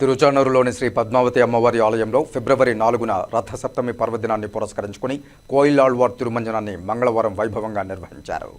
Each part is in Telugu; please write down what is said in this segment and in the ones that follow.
తిరుచానూరులోని శ్రీ పద్మావతి అమ్మవారి ఆలయంలో ఫిబ్రవరి నాలుగున రథసప్తమి పర్వదినాన్ని పురస్కరించుకుని కోయిలాళ్వార్ తిరుమంజనాన్ని మంగళవారం వైభవంగా నిర్వహించారు.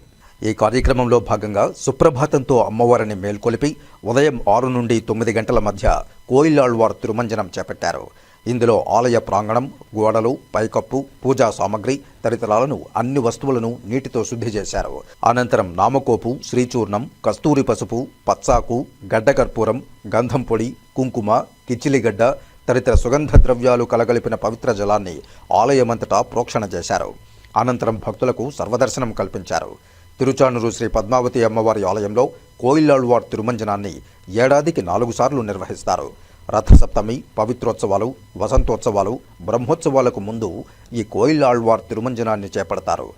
ఈ కార్యక్రమంలో భాగంగా సుప్రభాతంతో అమ్మవారిని మేల్కొలిపి ఉదయం ఆరు నుండి తొమ్మిది గంటల మధ్య కోయిలాళ్వార్ తిరుమంజనం చేపట్టారు. ఇందులో ఆలయ ప్రాంగణం గోడలు పైకప్పు పూజా సామగ్రి తదితరాలను అన్ని వస్తువులను నీటితో శుద్ధి చేశారు. అనంతరం నామకోపు శ్రీచూర్ణం కస్తూరి పసుపు పచ్చాకు గడ్డకర్పూరం గంధం పొడి కుంకుమ కిచిలిగడ్డ తదితర సుగంధ ద్రవ్యాలు కలగలిపిన పవిత్ర జలాన్ని ఆలయమంతటా ప్రోక్షణ చేశారు. అనంతరం భక్తులకు సర్వదర్శనం కల్పించారు. తిరుచానూరు శ్రీ పద్మావతి అమ్మవారి ఆలయంలో కోయిలాళ్వార్ తిరుమంజనాన్ని ఏడాదికి నాలుగు సార్లు నిర్వహిస్తారు. రథసప్తమి పవిత్రోత్సవాలు వసంతోత్సవాలు బ్రహ్మోత్సవాలకు ముందు ఈ కోయిలాళ్వార్ తిరుమంజనాన్ని చేపడతారు.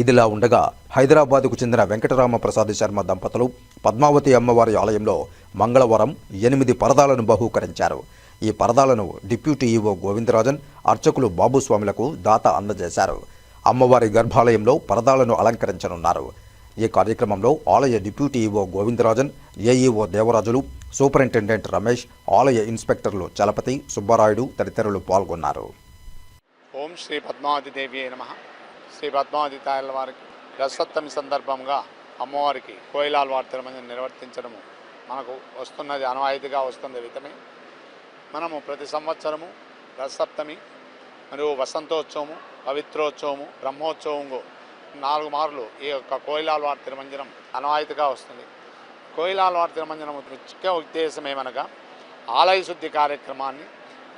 ఇదిలా ఉండగా హైదరాబాదుకు చెందిన వెంకటరామ ప్రసాద్ శర్మ దంపతులు పద్మావతి అమ్మవారి ఆలయంలో మంగళవారం ఎనిమిది పరదాలను బహూకరించారు. ఈ పరదాలను డిప్యూటీ ఈవో గోవిందరాజన్ అర్చకులు బాబుస్వాములకు దాత అందజేశారు. అమ్మవారి గర్భాలయంలో పరదాలను అలంకరించనున్నారు. ఈ కార్యక్రమంలో ఆలయ deputy EO Govindarajan AEO Devarajulu superintendent Ramesh ఆలయ ఇన్స్పెక్టర్లు చలపతి సుబ్బారాయుడు తదితరులు పాల్గొన్నారు. ఓం శ్రీ పద్మావతి దేవి నమ. శ్రీ పద్మావతి తాయల వారికి రసప్తమి సందర్భంగా అమ్మవారికి కోయిలాల్ వారి నిర్వర్తించడము మనకు వస్తున్నది అనవాయితీగా వస్తుంది విధమే మనము ప్రతి సంవత్సరము రథసప్తమి మరియు వసంతోత్సవము పవిత్రోత్సవము బ్రహ్మోత్సవము నాలుగు మార్లు ఈ యొక్క కోయిలాల్వార్ తిరుమంజనం అనవాయితీగా వస్తుంది. కోయిలాల్వారి తిరుమంజనం ముఖ్య ఉద్దేశం ఏమనగా ఆలయ శుద్ధి కార్యక్రమాన్ని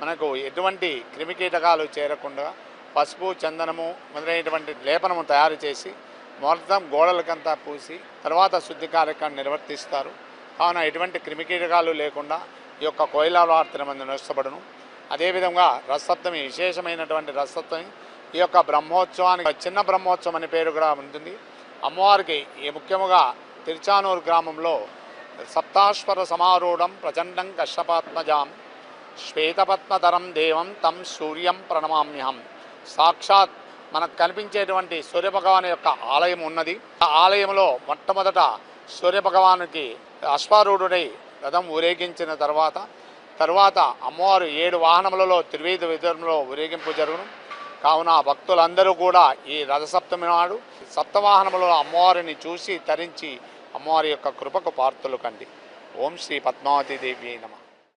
మనకు ఎటువంటి క్రిమికీటకాలు చేరకుండా పసుపు చందనము మొదలైనటువంటి లేపనము తయారు చేసి మొత్తం గోడలకంతా పూసి తర్వాత శుద్ధి కార్యక్రమం నిర్వర్తిస్తారు. కావున ఎటువంటి క్రిమికీటకాలు లేకుండా ఈ యొక్క కోయిలాల వార్తన మంది నష్టపడును అదేవిధంగా రసప్తమి విశేషమైనటువంటి రసప్తమి ఈ యొక్క బ్రహ్మోత్సవానికి చిన్న బ్రహ్మోత్సవం అనే పేరు కూడా ఉంటుంది. అమ్మవారికి ఈ ముఖ్యముగా తిరుచానూరు గ్రామంలో సప్తాశ్వర సమారూఢం ప్రచండం కశ్యపాత్మజాం శ్వేతపద్మధరం దేవం తం సూర్యం ప్రణమామ్యహం. సాక్షాత్ మనకు కనిపించేటువంటి సూర్యభగవాన్ యొక్క ఆలయం ఉన్నది. ఆ ఆలయంలో మొట్టమొదట సూర్యభగవానుకి అశ్వారూఢుడై రథం ఊరేగించిన తర్వాత తర్వాత అమ్మవారు ఏడు వాహనములలో త్రివేద విధంలో ఊరేగింపు జరుగును. కావున భక్తులందరూ కూడా ఈ రథసప్తమి నాడు సప్తవాహనములలో అమ్మవారిని చూసి తరించి అమ్మవారి యొక్క కృపకు పార్తులు కండి. ఓం శ్రీ పద్మావతి దేవి నమ.